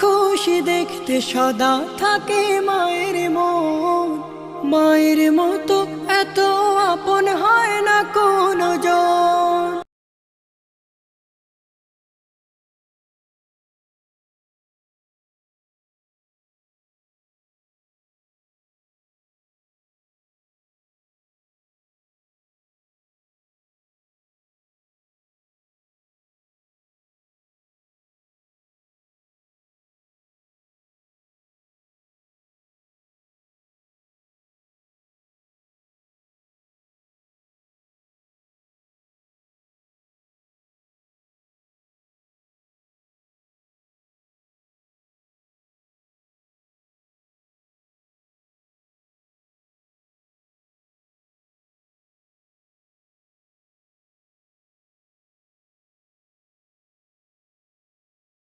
খুশি দেখতে সদা থাকে মায়ের মন। মায়ের মতো এত